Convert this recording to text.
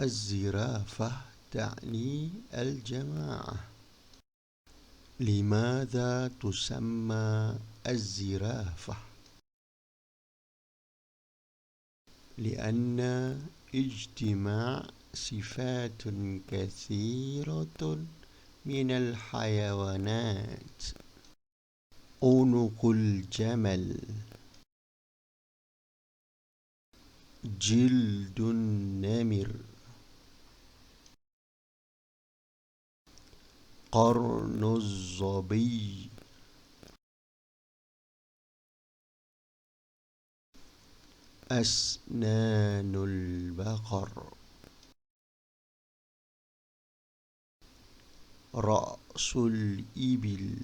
الزرافة تعني الجماعة. لماذا تسمى الزرافة؟ لأن اجتماع صفات كثيرة من الحيوانات. عنق الجمل. جلد النمر. قرن الظبي. أسنان البقر. رأس الإبل.